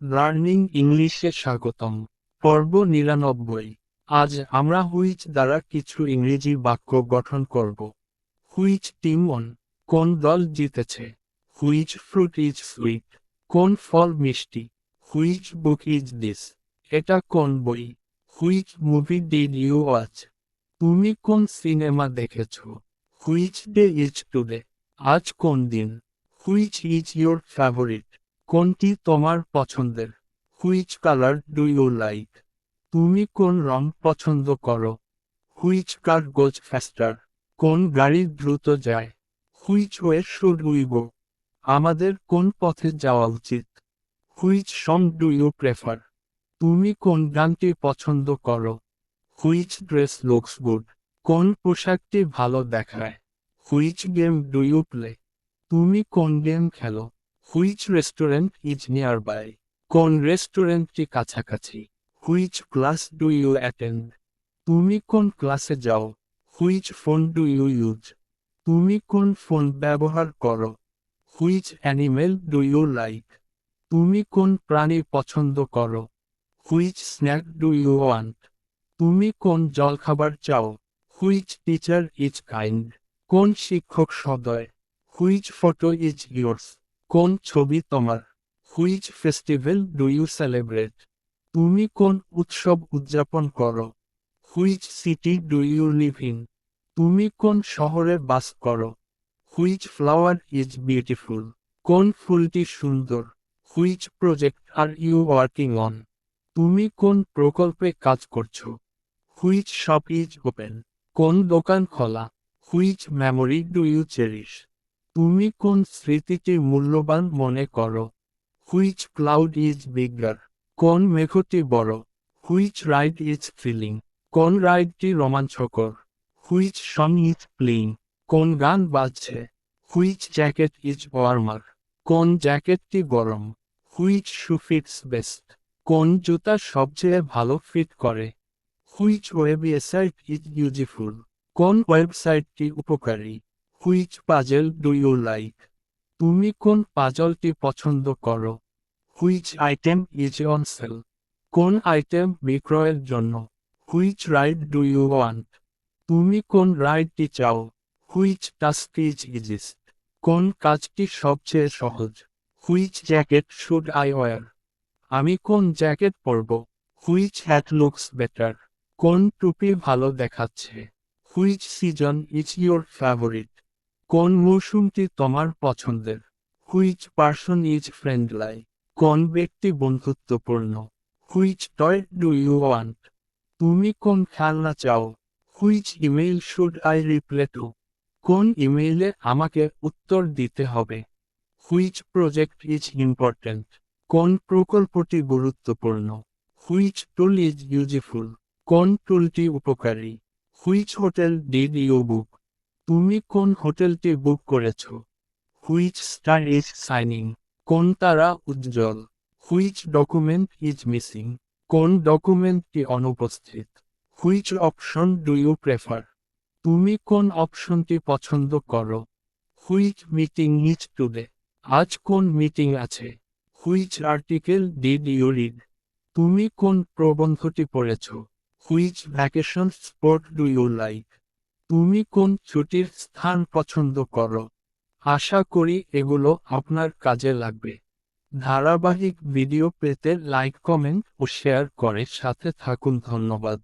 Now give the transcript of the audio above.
Learning ইংলিশে স্বাগতম। পর্ব নিরানব্বই। আজ আমরা হুইচ দ্বারা কিছু ইংরেজি বাক্য গঠন করব। হুইচ টিম অন কোন দল জিতেছে? হুইচ ফ্রুট ইজ সুইট, কোন ফল মিষ্টি? হুইচ বুক ইজ দিস, এটা কোন বই? Which movie did you watch? তুমি কোন সিনেমা দেখেছ? হুইচ ডে ইজ টুডে, আজ কোন দিন? Which is your favourite? কোনটি তোমার পছন্দের? Which colour do you like তুমি কোন রং পছন্দ করো? হুইচ কার গোজ ফ্যাস্টার কোন গাড়ি দ্রুত যায়? Which way should we go আমাদের কোন পথে যাওয়া উচিত? Which song do you prefer তুমি কোন গানটি পছন্দ করো? হুইচ ড্রেস লুকস গুড কোন পোশাকটি ভালো দেখায়? Which game do you play তুমি কোন গেম খেলো? Which restaurant is near by কোন রেস্টুরেন্টটি কাছাকাছি? Which class do you attend তুমি কোন ক্লাসে যাও? Which phone do you use তুমি কোন ফোন ব্যবহার করো? Which animal do you like তুমি কোন প্রাণী পছন্দ করো? Which snack do you want তুমি কোন জলখাবার চাও? হুইচ টিচার ইজ কাইন্ড কোন শিক্ষক সদয়? হুইচ ফটো ইজ ইয়োর্স কোন ছবি তোমার which festival do you celebrate? তুমি কোন উৎসব উদযাপন করো? Which city do you live in? তুমি কোন শহরে বাস করো? Which flower is beautiful? কোন ফুলটি সুন্দর? Which project are you working on? তুমি কোন প্রকল্পে কাজ করছ? Which shop is open? কোন দোকান খোলা? Which memory do you cherish? তুমি কোন স্মৃতিটি মূল্যবান মনে করো? Which cloud is bigger? কোন মেঘটি বড়? হুইচ রাইড ইজ ফিলিং কোন রাইডটি রোমাঞ্চকর? Which song is playing? কোন গান বাজছে? Which jacket is warmer? কোন জ্যাকেটটি গরম? Which shoe fits best? কোন জুতা সবচেয়ে ভালো ফিট করে? Which website is useful? কোন ওয়েবসাইটটি উপকারী? Which puzzle do you like? তুমি কোন পাজলটি পছন্দ করো? Which item is on sale. কোন আইটেম বিক্রয়ের জন্য? Which ride do you want? তুমি কোন রাইডটি চাও? হুইচ টাস্ক ইজ ইজিস্ট কোন কাজটি সবচেয়ে সহজ? Which jacket should I wear? আমি কোন জ্যাকেট পরব? Which hat looks better? কোন টুপি ভালো দেখাচ্ছে? Which season is your favourite? কোন মৌসুমটি তোমার পছন্দের? হুইচ পার্সন ইজ ফ্রেন্ডলাই কোন ব্যক্তি বন্ধুত্বপূর্ণ? Which toy do you want? তুমি কোন খেলনা চাও? Which email should I reply to? কোন ইমেইলে আমাকে উত্তর দিতে হবে? Which project is important? কোন প্রকল্পটি গুরুত্বপূর্ণ? Which tool is useful? কোন টুলটি উপকারী? Which hotel did you book? তুমি কোন হোটেলটি বুক করেছ? Which star is shining. কোন তারা উজ্জ্বল? Which document is missing. কোন ডকুমেন্টটি অনুপস্থিত? Which option do you prefer? তুমি কোন অপশনটি পছন্দ করো? Which meeting is today. আজ কোন মিটিং আছে? Which article did you read? তুমি কোন প্রবন্ধটি পড়েছ? Which vacation spot do you like? তুমি কোন ছুটির স্থান পছন্দ করো? আশা করি এগুলো আপনার কাজে লাগবে। ধারাবাহিক ভিডিও পেতে লাইক, কমেন্ট ও শেয়ার করে সাথে থাকুন। ধন্যবাদ।